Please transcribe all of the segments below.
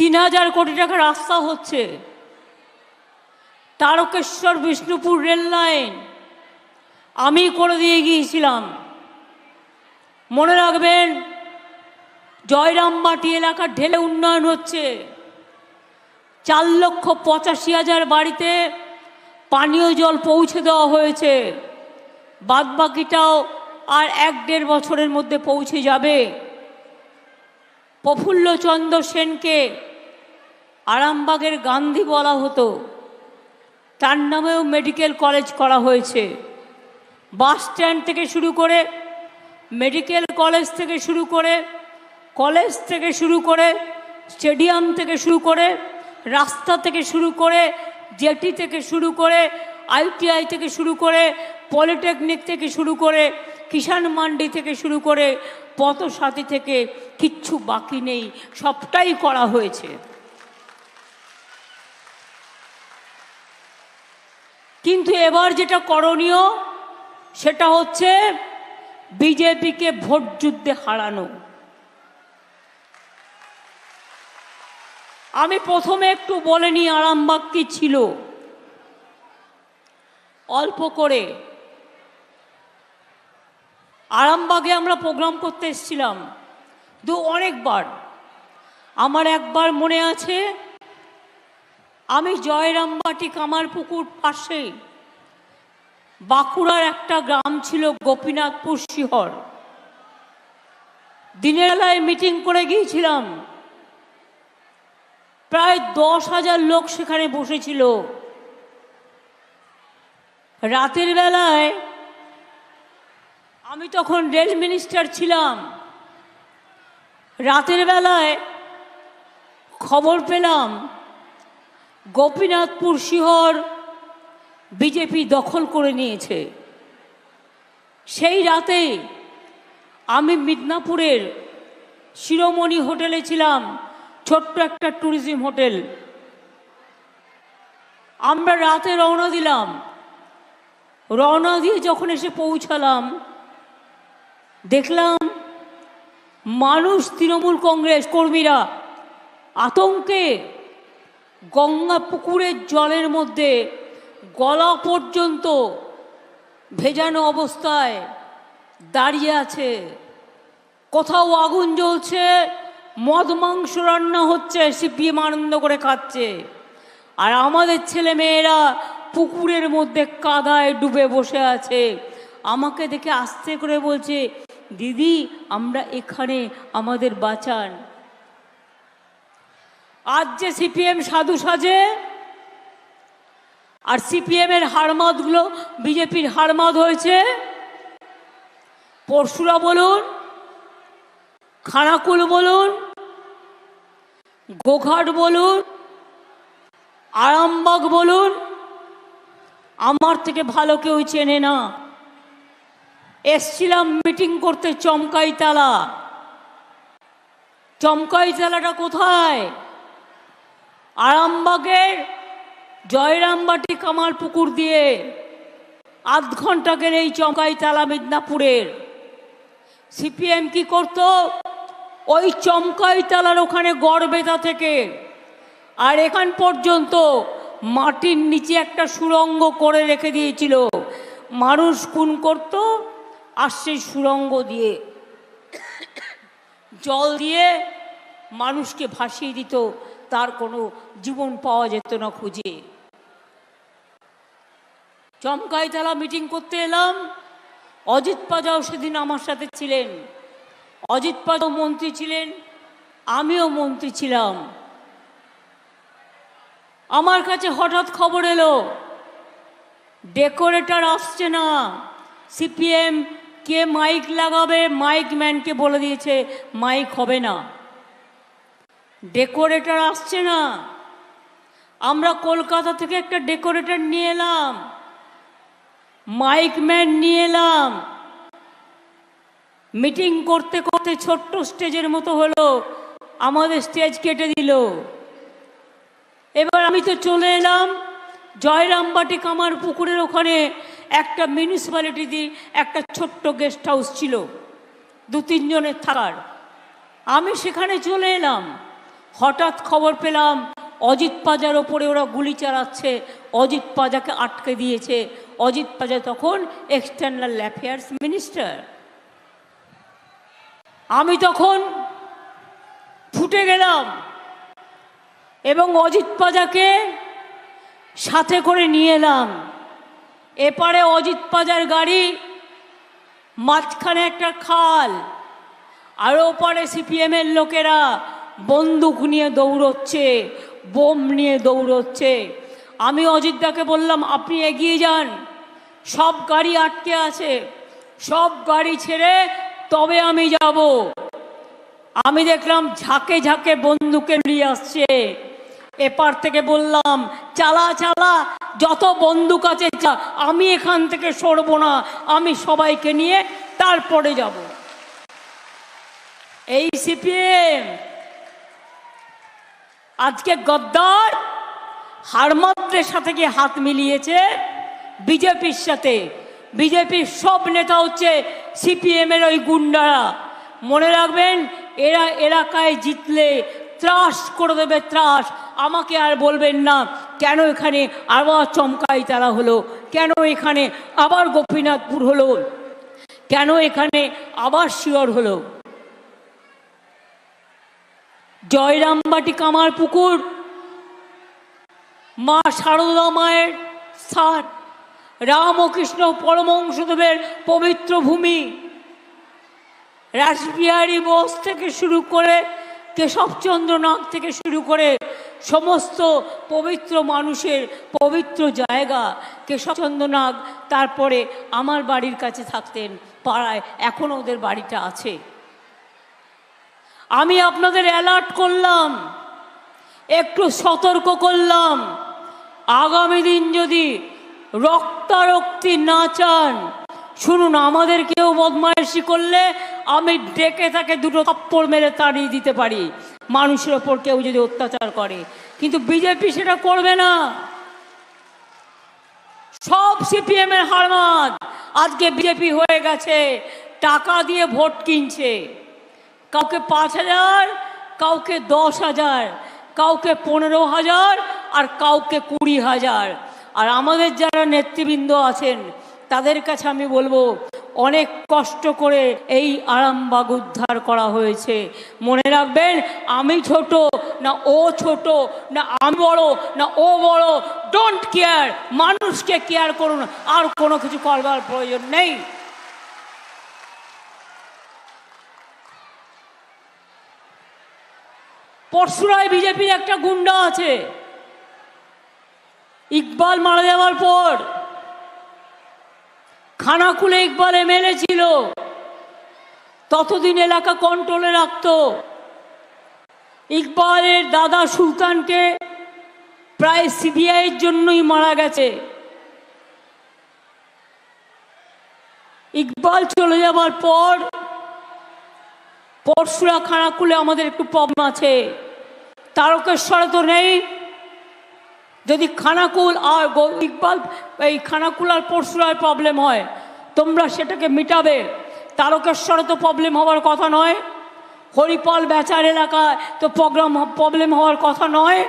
তিন হাজার কোটি টাকা রাস্তা হচ্ছে। Tarakeswar Bishnupur rail line. আমি করে দিয়ে গিয়েছিলাম। মনে রাখবেন জয়রামবাটি এলাকার ঢেলে উন্নয়ন হচ্ছে। চার লক্ষ পঁচাশি হাজার বাড়িতে পানীয় জল পৌঁছে দেওয়া হয়েছে। বাদবাকিটাও আর এক দেড় বছরের মধ্যে পৌঁছে যাবে। প্রফুল্লচন্দ্র সেনকে আরামবাগের গান্ধী বলা হতো। তার নামেও মেডিকেল কলেজ করা হয়েছে। বাস স্ট্যান্ড থেকে শুরু করে মেডিকেল কলেজ থেকে শুরু করে কলেজ থেকে শুরু করে স্টেডিয়াম থেকে শুরু করে রাস্তা থেকে শুরু করে জেটি থেকে শুরু করে আইটিআই থেকে শুরু করে পলিটেকনিক থেকে শুরু করে কিষাণ মান্ডি থেকে শুরু করে পথসাথী থেকে কিচ্ছু বাকি নেই। সবটাই করা হয়েছে কিন্তু এবার যেটা করণীয়, সেটা হচ্ছে বিজেপিকে ভোট যুদ্ধে হারানো। আমি প্রথমে একটু বলে নিই আরামবাগ কি ছিল। অল্প করে। আরামবাগে আমরা প্রোগ্রাম করতে এসেছিলাম দু অনেকবার। আমার একবার মনে আছে, আমি জয়রামবাটি কামারপুকুর পাশে বাঁকুড়ার একটা গ্রাম ছিল গোপীনাথপুর শিহর। দিনের বেলায় মিটিং করে গিয়েছিলাম। প্রায় দশ হাজার লোক সেখানে বসেছিল। রাতের বেলায় আমি তখন রেল মিনিস্টার ছিলাম। রাতের বেলায় খবর পেলাম, গোপীনাথপুর শিহর বিজেপি দখল করে নিয়েছে। সেই রাতে আমি মিদনাপুরের শিরোমণি হোটেলে ছিলাম, ছোট্ট একটা ট্যুরিজম হোটেল। আমরা রাতে রওনা দিলাম। রওনা দিয়ে যখন এসে পৌঁছালাম, দেখলাম মানুষ তৃণমূল কংগ্রেস কর্মীরা আতঙ্কে গঙ্গা পুকুরের জলের মধ্যে গলা পর্যন্ত ভেজানো অবস্থায় দাঁড়িয়ে আছে। কোথাও আগুন জ্বলছে, মদ, মাংস রান্না হচ্ছে সিপিএম আনন্দ করে খাচ্ছে আর আমাদের ছেলে মেয়েরা পুকুরের মধ্যে কাদায় ডুবে বসে আছে। আমাকে দেখে আস্তে করে বলছে, দিদি, আমরা এখানে আমাদের বাঁচান। আজ যে সিপিএম সাধু সাজে আর সিপিএম এর হারমাদগুলো বিজেপির হারমাদ হয়েছে। পরশুরা বলুন, খানাকুল বলুন, গোঘাট বলুন, আরামবাগ বলুন, আমার থেকে ভালো কেউ চেনে না। এসছিলাম মিটিং করতে চমকাই তালা চমকাই তালাটা কোথায়? আরামবাগের জয়রামবাটি কামাল পুকুর দিয়ে আধ ঘন্টাকের এই চমকাই তালা মিদনাপুরের। সিপিএম কি করত? ওই চমকাই তালার ওখানে গড়বেতা থেকে। আর এখান পর্যন্ত মাটির নিচে একটা সুরঙ্গ করে রেখে দিয়েছিল। মানুষ খুন করত, আর সেই সুরঙ্গ দিয়ে জল দিয়ে মানুষকে ভাসিয়ে দিত। তার কোনো জীবন পাওয়া যেত না খুঁজে। চমকাইতলা মিটিং করতে এলাম। অজিত পাজাও সেদিন আমার সাথে ছিলেন। অজিত পাজাও মন্ত্রী ছিলেন। আমিও মন্ত্রী ছিলাম। আমার কাছে হঠাৎ খবর এলো, ডেকোরেটর আসছে না। সিপিএম কে মাইক লাগাবে, মাইক ম্যানকে বলে দিয়েছে, মাইক হবে না। ডেকোরেটর আসছে না। আমরা কলকাতা থেকে একটা ডেকোরেটর নিয়ে এলাম। মাইকম্যান নিয়ে এলাম। মিটিং করতে করতে ছোট্ট স্টেজের মতো হলো। আমাদের স্টেজ কেটে দিল। এবার আমি তো চলে এলাম। জয়রামবাটি কামার পুকুরের ওখানে একটা মিউনিসিপ্যালিটি একটা ছোট্ট গেস্ট হাউস ছিল। দু তিনজনের থাকার। আমি সেখানে চলে এলাম। হঠাৎ খবর পেলাম, অজিত পাজার ওপরে ওরা গুলি চালাচ্ছে। অজিত পাজাকে আটকে দিয়েছে। অজিত পাজা তখন এক্সটার্নাল অ্যাফেয়ার্স মিনিস্টার আমি তখন ফুটে গেলাম এবং অজিত পাজাকে সাথে করে নিয়ে এলাম। এপারে অজিত পাজার গাড়ি, মাঝখানে একটা খাল, আর ওপারে সিপিএমের লোকেরা বন্দুক নিয়ে দৌড়চ্ছে, বোম নিয়ে দৌড়চ্ছে। আমি অযোধ্যাকে বললাম, আপনি এগিয়ে যান। সব গাড়ি আটকে আছে। সব গাড়ি ছেড়ে তবে আমি যাব। আমি দেখলাম ঝাঁকে ঝাঁকে বন্দুকে নিয়ে আসছে। এপার থেকে বললাম, চালা চালা, যত বন্দুক আছে আমি এখান থেকে সরবো না। আমি সবাইকে নিয়ে তারপরে যাব। এই সিপিএম আজকে গদ্দার হারমাত্রের সাথে গিয়ে হাত মিলিয়েছে। বিজেপির সাথে। বিজেপির সব নেতা হচ্ছে সিপিএমের ওই গুন্ডারা। মনে রাখবেন, এরা এলাকায় জিতলে ত্রাস করে দেবে, ত্রাস। আমাকে আর বলবেন না, কেন এখানে আবার চমকাই তারা হলো? কেন এখানে আবার গোপীনাথপুর হলো? কেন এখানে আবার শিওর হলো? জয়রামবাটি কামার পুকুর মা শারদা মায়ের স্থান রাম ও কৃষ্ণ পরমংশদেবের পবিত্র ভূমি। রাসবিহারী বোস থেকে শুরু করে কেশবচন্দ্র নাগ থেকে শুরু করে সমস্ত পবিত্র মানুষের পবিত্র জায়গা কেশবচন্দ্র নাগ তারপরে আমার বাড়ির কাছে থাকতেন, পাড়ায় এখনও ওদের বাড়িটা আছে। আমি আপনাদের অ্যালার্ট করলাম, একটু সতর্ক করলাম। আগামী দিন যদি রক্তারক্তি না চান, শুনুন, আমাদের কেউ বদমাইশি করলে আমি ডেকে তাকে দুটো থাপ্পড় মেরে তাড়িয়ে দিতে পারি। মানুষের ওপর কেউ যদি অত্যাচার করে। কিন্তু বিজেপি সেটা করবে না। সব সিপিএম এর হারমাদ আজকে বিজেপি হয়ে গেছে, টাকা দিয়ে ভোট কিনছে। কাউকে পাঁচ হাজার, কাউকে দশ হাজার, কাউকে পনেরো হাজার আর কাউকে কুড়ি হাজার। আর আমাদের যারা নেতৃবৃন্দ আছেন, তাদের কাছে আমি বলব, অনেক কষ্ট করে এই আরামবাগ উদ্ধার করা হয়েছে। মনে রাখবেন, আমি ছোট, না ও ছোট, না আমি বড়, না ও বড় ডোন্ট কেয়ার মানুষকে কেয়ার করুন, আর কোনো কিছু করবার প্রয়োজন নেই। পরশুরায় বিজেপির একটা গুন্ডা আছে। ইকবাল মারা যাওয়ার পর খানাকুলে ইকবাল এমএলএ ছিল। ততদিন এলাকা কন্ট্রোলে রাখত। ইকবালের দাদা সুলতানকে প্রায় সিবিআইয়ের জন্যই মারা গেছে। ইকবাল চলে যাওয়ার পর পরশুরা খানাকুলে আমাদের একটু প্রবলেম আছে। তারকেশ্বরে তো নেই। যদি খানাকুল আর ইকবাল, এই খানাকুল আর পরশুরায় প্রবলেম হয়, তোমরা সেটাকে মিটাবে। তারকেশ্বরে তো প্রবলেম হওয়ার কথা নয়। হরিপাল বেচার এলাকায় তো প্রোগ্রাম প্রবলেম হওয়ার কথা নয়।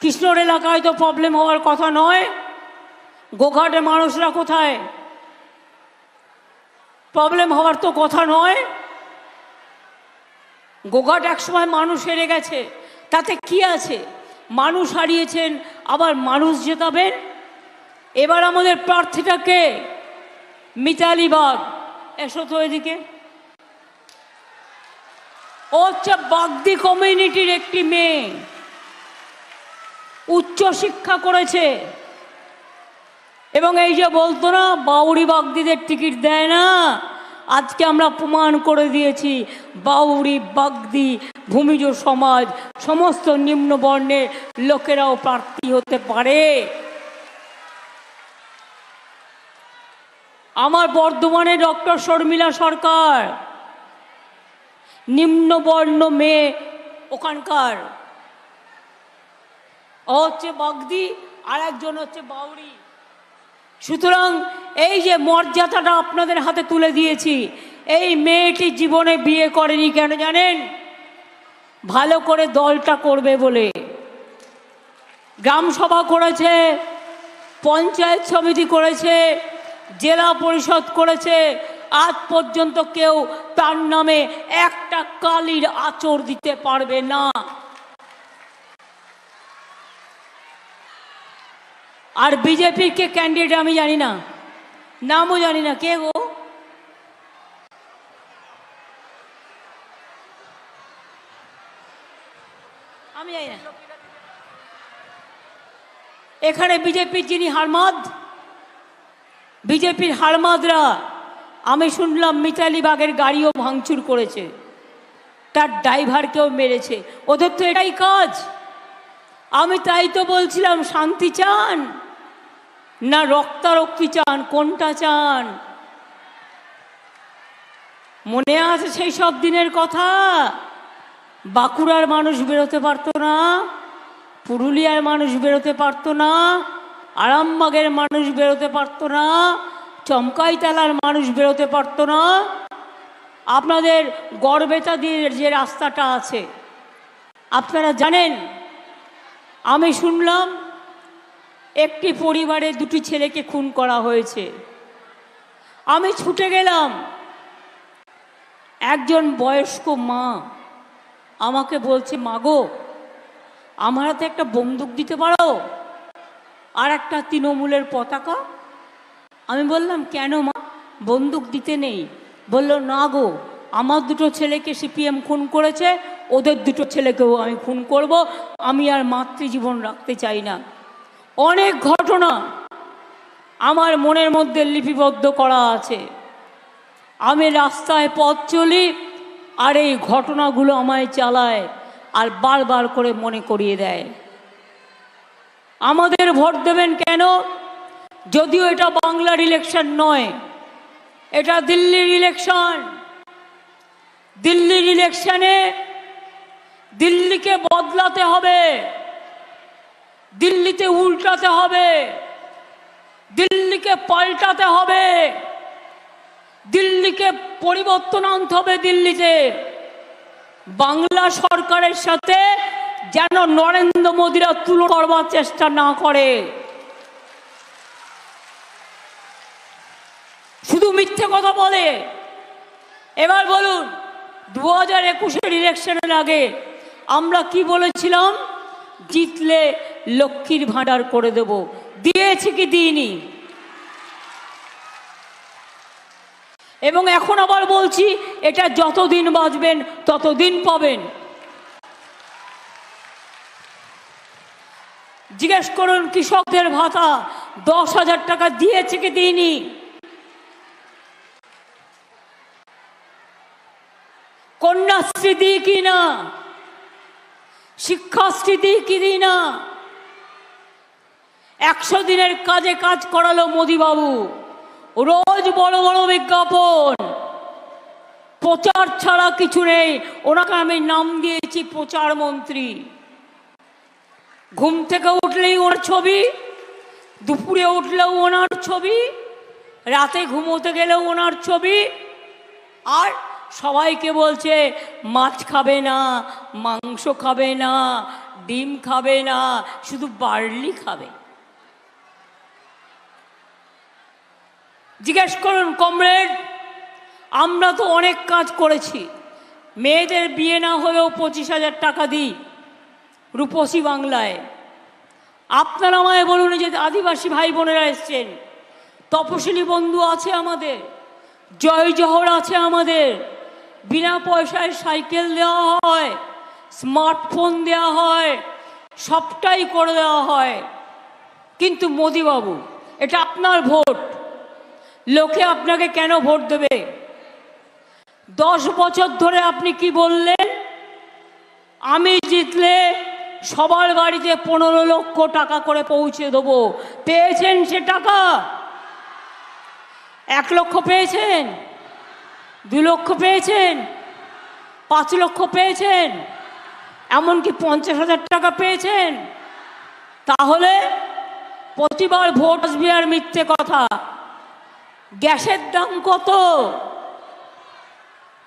কৃষ্ণর এলাকায় তো প্রবলেম হওয়ার কথা নয়। গোঘাটে মানুষরা কোথায়? প্রবলেম হওয়ার তো কথা নয়। গোঘাট একসময় মানুষ হেরে গেছে। তাতে কি আছে? মানুষ হারিয়েছেন, আবার মানুষ জেতাবেন? এবার আমাদের প্রার্থীটাকে মিতালি বাগ। এসো তো এদিকে। ও হচ্ছে বাগদি কমিউনিটির একটি মেয়ে। উচ্চ শিক্ষা করেছে। এবং এই যে বলতো না বাউরি বাগদিদের টিকিট দেয় না। আজকে আমরা প্রমাণ করে দিয়েছি। বাউরি বাগদি, ভূমিজ সমাজ, সমস্ত নিম্ন বর্ণের লোকেরাও প্রার্থী হতে পারে। আমার বর্ধমানে ডক্টর শর্মিলা সরকার নিম্নবর্ণ মেয়ে ওখানকার। ও হচ্ছে বাগদি আর একজন হচ্ছে বাউরি সুতরাং এই যে মর্যাদাটা আপনাদের হাতে তুলে দিয়েছি, এই মেয়েটি জীবনে বিয়ে করেনি কেন জানেন? ভালো করে দলটা করবে বলে। গ্রাম সভা করেছে, পঞ্চায়েত সমিতি করেছে, জেলা পরিষদ করেছে, আজ পর্যন্ত কেউ তার নামে একটা কালির আচর দিতে পারবে না। আর বিজেপির কে ক্যান্ডিডেট আমি জানি না। নামও জানি না। কে গো? আমি জানি না। এখানে বিজেপির যিনি হারমাদ বিজেপির হারমাদরা আমি শুনলাম মিতালি বাগের গাড়িও ভাঙচুর করেছে। তার ড্রাইভারকেও মেরেছে। ওদের তো এটাই কাজ। আমি তাই তো বলছিলাম, শান্তি চান। না রক্তারক্তি চান, কোনটা চান? মনে আছে সেই সব দিনের কথা? বাঁকুড়ার মানুষ বেরোতে পারতো না, পুরুলিয়ার মানুষ বেরোতে পারতো না, আরামবাগের মানুষ বেরোতে পারতো না, চমকাইতলার মানুষ বেরোতে পারতো না। আপনাদের গড়বেতা দিয়ে যে রাস্তাটা আছে, আপনারা জানেন? আমি শুনলাম একটি পরিবারে দুটি ছেলেকে খুন করা হয়েছে। আমি ছুটে গেলাম। একজন বয়স্ক মা আমাকে বলছে মাগো আমার হাতে একটা বন্দুক দিতে পারো আর একটা তৃণমূলের পতাকা? আমি বললাম, কেন মা? বন্দুক দিতে নেই। বলল, না গো, আমার দুটো ছেলেকে সিপিএম খুন করেছে, ওদের দুটো ছেলেকেও আমি খুন করব। আমি আর মাতৃজীবন রাখতে চাই না। অনেক ঘটনা আমার মনের মধ্যে লিপিবদ্ধ করা আছে। আমি রাস্তায় পথ চলি আর এই ঘটনাগুলো আমায় চালায় আর বারবার করে মনে করিয়ে দেয়। আমাদের ভোট দেবেন কেন? যদিও এটা বাংলার ইলেকশন নয়, এটা দিল্লির ইলেকশন দিল্লির ইলেকশনে দিল্লিকে বদলাতে হবে। দিল্লিতে উল্টাতে হবে। দিল্লিকে পাল্টাতে হবে। দিল্লিকে পরিবর্তন আনতে হবে দিল্লিতে। বাংলা সরকারের সাথে যেন নরেন্দ্র মোদীরা তুলো করবার চেষ্টা না করে। শুধু মিথ্যে কথা বলে। এবার বলুন দু হাজার একুশের ইলেকশনের আগে আমরা কি বলেছিলাম? জিতলে লক্ষ্মীর ভাণ্ডার করে দেব। দিয়েছি কি দিইনি? এবং এখন আবার বলছি, এটা যতদিন বাঁচবেন, ততদিন পাবেন। জিজ্ঞেস করুন, কৃষকদের ভাতা দশ হাজার টাকা দিয়েছে কি দিইনি? কন্যাশ্রী দিই কি না? শিক্ষাশ্রী দিই কি দিই না? একশো দিনের কাজে কাজ করালো মোদিবাবু। রোজ বড় বড় বিজ্ঞাপন। প্রচার ছাড়া কিছু নেই। ওনাকে আমি নাম দিয়েছি প্রচার মন্ত্রী। ঘুম থেকে উঠলেই ওর ছবি, দুপুরে উঠলেও ওনার ছবি, রাতে ঘুমোতে গেলেও ওনার ছবি। আর সবাইকে বলছে, মাছ খাবে না, মাংস খাবে না, ডিম খাবে না, শুধু বার্লি খাবে। জিজ্ঞেস করুন, কমরেড, আমরা তো অনেক কাজ করেছি। মেয়েদের বিয়ে না হলেও পঁচিশ হাজার টাকা দিই রূপসী বাংলায়। আপনারা আমায় বলুন যে আদিবাসী ভাই বোনেরা এসছেন, তপশিলি বন্ধু আছে আমাদের, জয় জহর আছে আমাদের, বিনা পয়সায় সাইকেল দেওয়া হয়, স্মার্টফোন দেওয়া হয়, সবটাই করে দেওয়া হয়। কিন্তু মোদিবাবু, এটা আপনার ভোট। লোকে আপনাকে কেন ভোট দেবে? দশ বছর ধরে আপনি কি বললেন? আমি জিতলে সবার বাড়িতে পনেরো লক্ষ টাকা করে পৌঁছে দেবো। পেয়েছেন সে টাকা? এক লক্ষ পেয়েছেন? দু লক্ষ পেয়েছেন? পাঁচ লক্ষ পেয়েছেন? এমনকি পঞ্চাশ হাজার টাকা পেয়েছেন? তাহলে প্রতিবার ভোট আসবে আর মিথ্যে কথা। গ্যাসের দাম কত?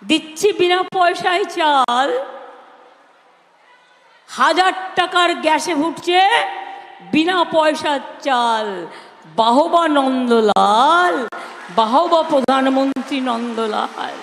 দিচ্ছি বিনা পয়সায় চাল। হাজার টাকার গ্যাসে ফুটছে বিনা পয়সার চাল। বাহবা নন্দলাল, বাহবা প্রধানমন্ত্রী নন্দলাল।